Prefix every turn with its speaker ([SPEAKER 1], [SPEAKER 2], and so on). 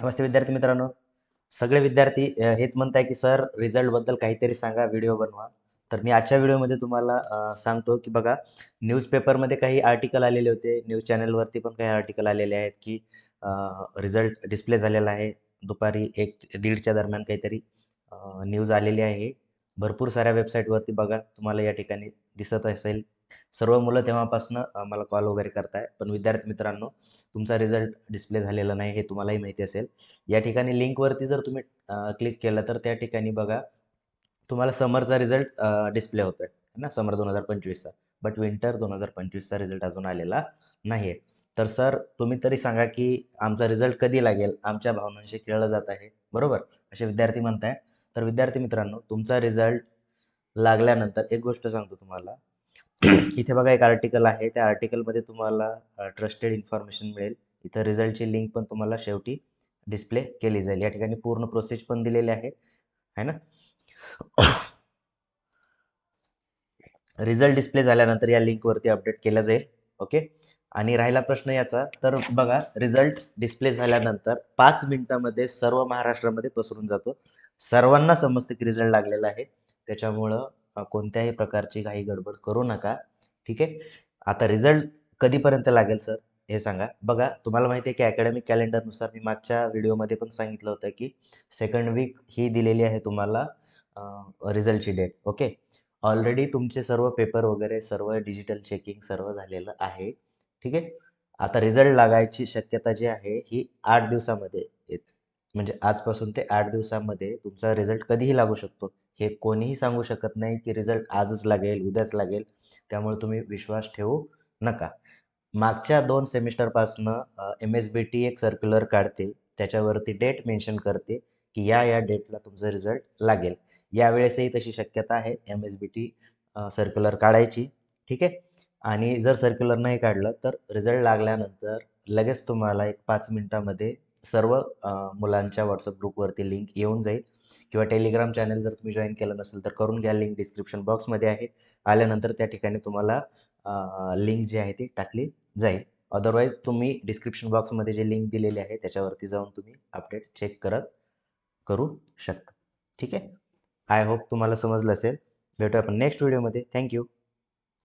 [SPEAKER 1] नमस्ते विद्यार्थी मित्रांनो. सगळे विद्यार्थी हेच म्हणत आहे की सर रिझल्टबद्दल काहीतरी सांगा व्हिडिओ बनवा. तर मी आजच्या व्हिडिओमध्ये तुम्हाला सांगतो की बघा न्यूजपेपरमध्ये काही आर्टिकल आलेले होते. न्यूज चॅनलवरती पण काही आर्टिकल आलेले आहेत की रिझल्ट डिस्प्ले झालेला आहे. दुपारी एक दीडच्या दरम्यान काहीतरी न्यूज आलेली आहे. भरपूर साऱ्या वेबसाईटवरती बघा तुम्हाला या ठिकाणी दिसत असेल. सर्व मुलं तेव्हापासून मला कॉल वगैरे करताय. पण विद्यार्थी मित्रांनो तुमचा रिझल्ट डिस्प्ले झालेला नाही हे तुम्हालाही माहिती असेल. या ठिकाणी लिंकवरती जर तुम्ही क्लिक केलं तर त्या ठिकाणी बघा तुम्हाला समरचा रिझल्ट डिस्प्ले होतो आहे ना? समर दोन हजार पंचवीसचा. बट विंटर दोन हजार पंचवीसचा रिझल्ट अजून आलेला नाही आहे तर सर तुम्ही तरी सांगा की आमचा रिझल्ट कधी लागेल? आमच्या भावनांशी खेळलं जात आहे. बरोबर? असे विद्यार्थी म्हणताय तर विद्यार्थी मित्रांनो तुमचा रिझल्ट लागल्यानंतर एक गोष्ट सांगतो तुम्हाला. इथे बघा एक आर्टिकल आहे. त्या आर्टिकलमध्ये तुम्हाला ट्रस्टेड इन्फॉर्मेशन मिळेल. इथं रिझल्टची लिंक पण तुम्हाला शेवटी डिस्प्ले केली जाईल. या ठिकाणी पूर्ण प्रोसेस पण दिलेली आहे. है ना? रिझल्ट डिस्प्ले झाल्यानंतर या लिंकवरती अपडेट केला जाईल. ओके आणि राहिला प्रश्न याचा. तर बघा रिझल्ट डिस्प्ले झाल्यानंतर पाच मिनिटामध्ये सर्व महाराष्ट्रामध्ये पसरून जातो. सर्वांना समजते की रिझल्ट लागलेला आहे. त्याच्यामुळं कोणत्याही प्रकारची काही गडबड करू नका. ठीक आहे? आता रिझल्ट कधीपर्यंत लागेल सर हे सांगा. बघा तुम्हाला माहिती आहे की अकॅडमिक कॅलेंडरनुसार मी मागच्या व्हिडिओमध्ये पण सांगितलं होतं की सेकंड वीक ही दिलेली आहे तुम्हाला रिझल्टची डेट ओके? ऑलरेडी तुमचे सर्व पेपर वगैरे सर्व डिजिटल चेकिंग सर्व झालेलं आहे. ठीक आहे? आता रिझल्ट लागायची शक्यता जी आहे ही आठ दिवसामध्ये येते. म्हणजे आजपासून ते आठ दिवसामध्ये तुमचा रिझल्ट कधीही लागू शकतो. हे कोणीही सांगू शकत नाही की रिझल्ट आजच लागेल उद्याच लागेल. त्यामुळे तुम्ही विश्वास ठेवू नका. मागच्या दोन सेमिस्टरपासनं एम एस बी टी एक सर्क्युलर काढते. त्याच्यावरती डेट मेन्शन करते की या या डेटला तुमचा रिझल्ट लागेल. यावेळेसही तशी शक्यता आहे. M S B T circular काढायची. ठीक आहे? आणि जर सर्क्युलर नाही काढलं तर रिझल्ट लागल्यानंतर लगेच तुम्हाला एक पाच मिनिटामध्ये सर्व मुलांच्या व्हॉट्सअप ग्रुपवरती लिंक येऊन जाईल. किंवा टेलिग्राम चॅनल जर तुम्ही जॉईन केलं नसेल तर करून घ्या. लिंक डिस्क्रिप्शन बॉक्समध्ये आहे. आल्यानंतर त्या ठिकाणी तुम्हाला लिंक जी आहे ती टाकली जाईल. अदरवाईज तुम्ही डिस्क्रिप्शन बॉक्समध्ये जे लिंक दिलेली आहे त्याच्यावरती जाऊन तुम्ही अपडेट चेक करत करू शकता. ठीक आहे? आय होप तुम्हाला समजलं असेल. भेटू आपण नेक्स्ट व्हिडिओमध्ये थँक्यू